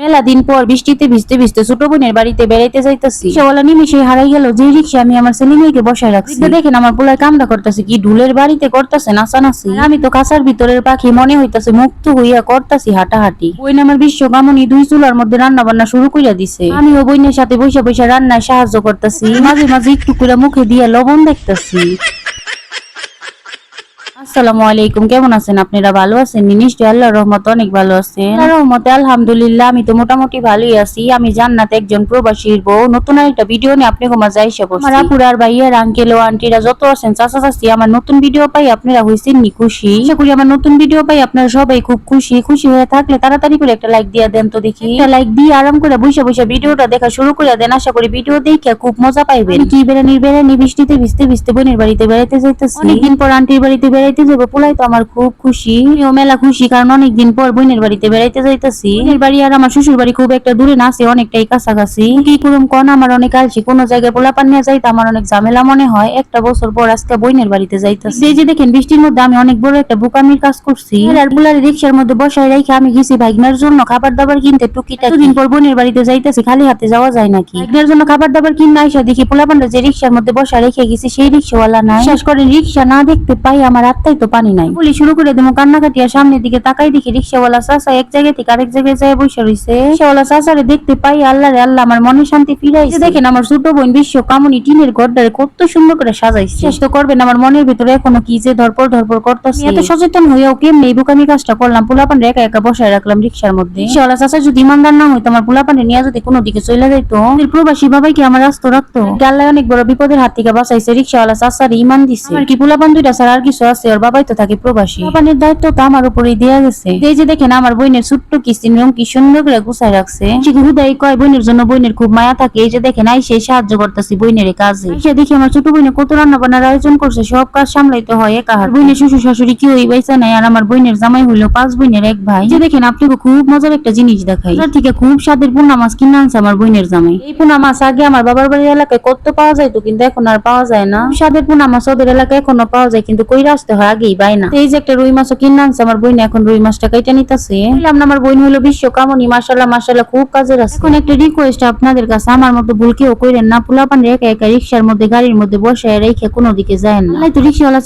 মেলা দিন পর বৃষ্টিতে ভিজতে ভিজতে ছোট বোনের বাড়িতে বেড়াইতে যাইতেছি। রিক্সাওয়ালা নিমিশে হারাই গেল যে রিক্সা আমি আমার ছেলে মেয়েকে বসায় রাখছি। দেখেন আমার পোলায় কামটা করতেছে কি ঢুলের বাড়িতে করতেছে নাচানাচি? আমি তো কাঁচার ভিতরের পাখি মনে হইতাছে মুক্ত হইয়া করতাছি হাঁটাহাঁটি। বইন আমার বিশ্ব কামনি দুই চুলার মধ্যে রান্না বান্না শুরু করিয়া দিছে। আমিও বইনের সাথে বৈশা বৈশা রান্নায় সাহায্য করতেছি। মাঝে মাঝে একটু করে মুখে দিয়ে লবণ দেখতেছি। আসসালামু আলাইকুম কেমন আছেন? আপনারা ভালো আছেন? রহমত অনেক ভালো আছেন। রহমতে আলহামদুলিল্লাহ আমি তো মোটামুটি ভালোই আছি। আমি জান্নাত একজন প্রবাসীর বউ। নতুন একটা ভিডিও নিয়ে আমার আপুরার ভাইয়ার আঙ্কেল ও আন্টিরা যত আছেন চাচা চাচি আমার নতুন ভিডিও পাই আপনারা হইছেন নি খুশি? আশা করি আমার নতুন ভিডিও পাই আপনারা সবাই খুব খুশি। খুশি হয়ে থাকলে তাড়াতাড়ি করে একটা লাইক দিয়ে দেন তো দেখি। একটা লাইক দিয়ে আরাম করে বসে বসে ভিডিওটা দেখা শুরু করে দেন। আশা করি ভিডিও দেখে খুব মজা পাইবেন। কি বেড়ানির বেড়ানি বৃষ্টিতে ভিজতে ভিজতে বোনের বাড়িতে বেড়াইতে যাইতেছি। অনেকদিন পর আন্টির বাড়িতে বেড়াইতে যাব পোলাই তো আমার খুব খুশি। আমিও মেলা খুশি, কারণ অনেকদিন পর বোনের বাড়িতে বেড়াইতে যাইতেছি। বোনের বাড়ি আর আমার শ্বশুর বাড়ি খুব একটা দূরে না আছে অনেকটাই কাছাকাছি। কি করুম কোন, আমার অনেক আলছি কোনো জায়গায় পোলাপান নিয়ে যাইতে আমার অনেক ঝামেলা মনে হয়। একটা বছর পর আজকে বোনের বাড়িতে যাইতেছি। এই যে দেখেন, বৃষ্টির মধ্যে আমি অনেক বড় একটা বুকামির কাজ করছি। আর বুলারে রিক্সার মধ্যে বসায় রেখে আমি গেছি ভাইগনার জন্য খাবার দাবার কিনতে। টুকিটা দুদিন পর বোনের বাড়িতে যাইতেছি, খালি হাতে যাওয়া যায় নাকি? ভাইগনার জন্য খাবার দাবার কিনে আইসা দেখি পোলাপানটা যে রিক্সার মধ্যে বসা রেখে গেছি, সেই রিক্সাওয়ালা নাই। বিশ্বাস করেন, রিক্সা না দেখতে পাই আমার আত্মাই তো পানি নাই। বলি শুরু করে দেবো কান্নাকাটি আর সামনের দিকে তাকাই দেখি রিক্সাওয়ালা চাচা এক জায়গা থেকে আরেক জায়গায় যায় বসে রয়েছে রিক্সাওয়ালা চাচারে দেখতে পাই আল্লাহ রে আল্লাহ আমার মনে শান্তি ফিরাইছে। দেখেন আমার ছোট বোন বিশ্ব কামনি টিনের ঘরটারে কত সুন্দর করে সাজাইছে। শেষ তো করবেন আমার মনের ভিতরে এখনও কি যে ধরপর ধরপর করতেছে। এত সচেতন হয়েও কেমনি এই বুকামি কাজটা করলাম? পোলাপান একা একা বসায় রাখলাম রিক্সার মধ্যে। রিক্সাওয়ালা চাচা যদি ইমানদার না হইতো আমার পোলাপানে নিয়ে যদি কোনো দিকে চলে যাইতো। প্রবাসী বাবাই কি আমার রাস্তা রাখতো? আল্লাহ অনেক বড় বিপদের হাত থেকে বাঁচাইছে রিক্সাওয়ালা চাচার ইমান দিছে। আর কি পোলাপান দুইটা ছাড়া আর কিছু আছে? ওর বাবাই তো থাকে প্রবাসী। পোলাপানের দায়িত্ব তো আমার উপরেই দেয়া গেছে। এই যে দেখেন আমার বোনের ছোট্ট কিস্তিন রুম কি সুন্দর করে রাখছে। হুদাই কয় বোনের জন্য বোনের খুব মায়া থাকে। এই যে দেখেন আই সেই সাহায্য করতেছি বোনের কাজে। সে দেখি আমার ছোট বোনে কত রান্না বান্নার আয়োজন করছে সব কাজ সামলাইতে হয় একা হাত। বোনের শ্বশুর শাশুড়ি কি ওই বাইসা নাই আর আমার বোনের জামাই হইল পাঁচ বোনের এক ভাই। যে দেখেন আপনাকে খুব মজার একটা জিনিস দেখাই। তার থেকে খুব স্বাদের পোনা মাছ কিনে আনছে আমার বোনের জামাই। এই পোনা মাছ আগে আমার বাবার বাড়ির এলাকায় কত পাওয়া যায় তো কিন্তু এখন আর পাওয়া যায় না। স্বাদের পোনা মাছ ওদের এলাকায় এখনও পাওয়া যায় কিন্তু কই আসতে হয় আগেই পাই না। এই যে একটা রুই মাছও কিনে আনছে আমার বোন এখন রুই মাছটা কাইটা নিতেছে। বললাম না আমার বোন হলো বিশ্ব কামনি মাসাল্লাহ মাসাল্লাহ খুব কাজের আছে। এখন একটা রিকোয়েস্ট আপনাদের কাছে আমার মতো ভুল কেউ কইরেন না পোলাপান একা একা রিক্সার মধ্যে গাড়ির মধ্যে বসে রেখে কোনো দিকে যায় না। তো রিক্সাওয়ালা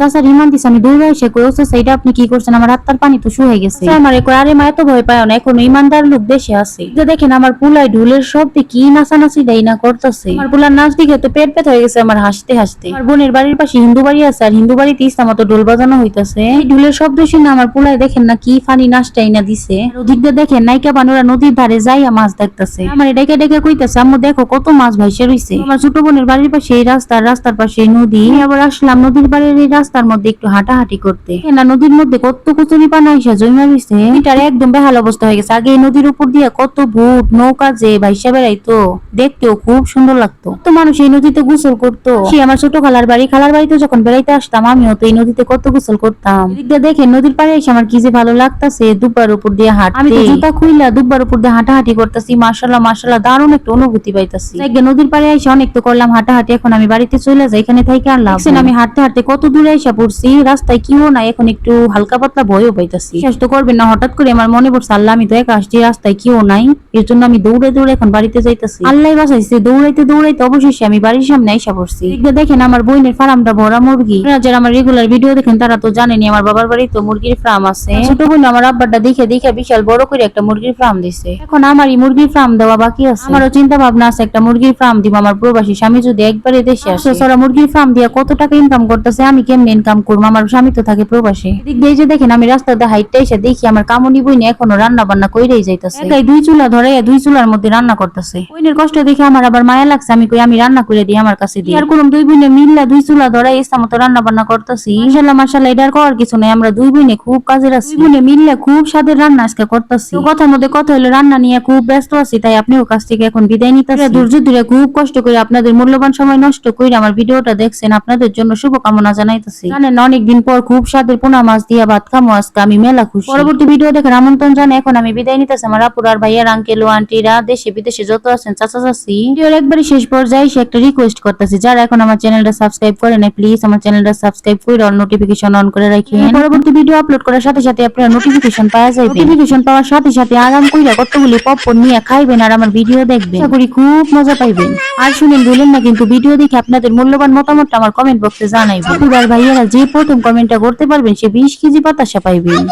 দিছে আমি দৌড়ে এসে কই ওসে সেইটা আপনি কি করছেন? আমার পানি তো শুয়ে গেছে। আমার আরে মা এত ভয় পায় না এখন ইমানদার লোক দেশে আছে। যে দেখেন আমার পুলাই ঢুলের শব্দে কি নাচানাচি দেয় না করতেছে। আমার পুলার নাচ দিকে তো পেট পেট হয়ে গেছে আমার হাসতে হাসতে। আমার বোনের বাড়ির পাশে হিন্দু বাড়ি আছে আর হিন্দু বাড়িতে ইসলাম মতো ঢোল বাজানো হইতাছে। এই ঢুলের শব্দ শুনে আমার পুলাই দেখেন না কি ফানি নাচটাই না দিছে। আর ওদিক দিয়ে দেখেন নাইকা বানুরা নদীর ধারে যাইয়া মাছ দেখতেছে। আমার ডেকে ডেকে কইতাছে, আম্মু, দেখো কত মাছ ভাইসে রইছে। আমার ছোট বোনের বাড়ির পাশে এই রাস্তার রাস্তার পাশে নদী। আবার আসলাম নদীর বাড়ির এই রাস্তার মধ্যে একটু হাঁটাহাঁটি করতে। না নদীর মধ্যে কত কচুরি পানা এসে জমা রইছে। এটার একদম বেহাল অবস্থা হয়ে গেছে। আগে এই নদীর উপর দিয়ে কত ভূত নৌকা যে ভাইসা বেড়াইতো, দেখতেও খুব সুন্দর লাগতো। তো মানুষ এই নদীতে গোসল করতো। সে আমার ছোট খালার বাড়ি, খালার বাড়িতে যখন বেড়াইতে আসতাম, আমিও তো এই নদীতে কত গোসল করতাম। এদিক দিয়ে দেখে নদীর পাড়ে এসে আমার কি যে ভালো লাগতাছে দুবার উপর দিয়ে হাঁট আমি তো জুতা খুইলা দুবার উপর দিয়ে হাঁটাহাঁটি করতেছি মাশাল্লাহ মাশাল্লাহ দারুণ একটা অনুভূতি পাইতাছি। নদীর পাড়ে এসে অনেক তো করলাম হাঁটাহাঁটি এখন আমি বাড়িতে চলে যাই এখানে থাকি আর লাভ আমি হাঁটতে হাঁটতে কত দূরে এসে পড়ছি রাস্তায় কিও না এখন একটু হালকা পাতলা ভয়ও পাইতাছি। শেষ তো করবেন না হঠাৎ করে আমার মনে পড়ছে আল্লাহ আমি তো এক আসছি রাস্তায় কিও নাই এর জন্য আমি দৌড়ে দৌড়ে এখন বাড়িতে যাইতাছি। আল্লাহ বাসাইছে দৌড়াইতে দৌড়াইতে অবশেষে আমি বাড়ির সামনে এসে পড়ছি। দেখেন আমার বোনের ফার্মটা ভরা মুরগি। যারা আমার রেগুলার ভিডিও দেখেন তারা তো জানেনি আমার বাবার বাড়ি তো মুরগির ফার্ম আছে। ছোট বোন আমার আব্বারটা দেখে দেখে বিশাল বড় করে একটা মুরগির ফার্ম দিছে। এখন আমারই মুরগির ফার্ম দেওয়া বাকি আছে। আমারও চিন্তা ভাবনা আছে একটা মুরগির ফার্ম দিব। আমার প্রবাসী স্বামী যদি একবারে দেশে আসে। সারা মুরগির ফার্ম দিয়ে কত টাকা ইনকাম করতেছে আমি কেমনে ইনকাম করব? আমার স্বামী তো থাকে প্রবাসী। এদিক দিয়ে যে দেখেন আমি রাস্তাতে হাইটটা এসে দেখি আমার কামনি বইনে এখনও রান্না বান্না কইরেই যাইতেছে। একাই দুই চুলা ধরে দুই চুলার মধ্যে রান্না করতেছে। বইনের কষ্ট দেখে আমার আবার মায়া লাগছে আমি কই আমি রান্না করে দিই আমার কাছে দিই আর কোন দুই বোনে মিল্লা দুই চুলা ধরে ইচ্ছা মতো রান্না বান্না করতেছি। ইনশাল্লাহ মাশাল্লাহ এটার করার কিছু নাই আমরা দুই বোনে খুব কাজের আছি। বোনে মিললে খুব স্বাদের রান্না আজকে করতেছি। কথার মধ্যে কথা হলো রান্না নিয়ে খুব ব্যস্ত আছি তাই আপনিও কাছ থেকে এখন বিদায় নিতেছি। ধৈর্য ধরে খুব কষ্ট করে আপনাদের মূল্যবান সময় নষ্ট করে আমার ভিডিওটা দেখছেন আপনাদের জন্য শুভকামনা জানাইতেছি। জানেন অনেকদিন পর খুব স্বাদের পোনা মাছ দিয়া ভাত খামো আজকে আমি মেলা খুশি। পরবর্তী ভিডিও দেখার আমন্ত্রণ জানাই এখন আমি বিদায় নিতেছি। আমার আপুর আর ভাইয়ার আঙ্কেল ও আন্টিরা দেশে বিদেশে যত আছেন চাচা চাচি। ভিডিওর একবারে শেষ পর্যায়ে সে একটা রিকোয়েস্ট করতেছি যারা এখন আমার চ্যানেলটা সাবস্ক্রাইব করে নাই প্লিজ আমার চ্যানেলটা সাবস্ক্রাইব করে অল নোটিফিকেশন নোটিফিকেশন অন করে রাখেন। পরবর্তী ভিডিও আপলোড করার সাথে সাথে আপনারা নোটিফিকেশন পাওয়া যাবে। নোটিফিকেশন পাওয়ার সাথে সাথে আরাম কইরা কতগুলি পপকর্ন নিয়ে খাইবেন আর আমার ভিডিও দেখবেন। আশা করি খুব মজা পাইবেন। আর শুনেন ভুলেন না কিন্তু ভিডিও দেখে আপনাদের মূল্যবান মতামতটা আমার কমেন্ট বক্সে জানাইবেন। পরিবার ভাইয়েরা যে প্রথম কমেন্টটা করতে পারবেন সে বিশ কেজি বাতাসা পাইবেন।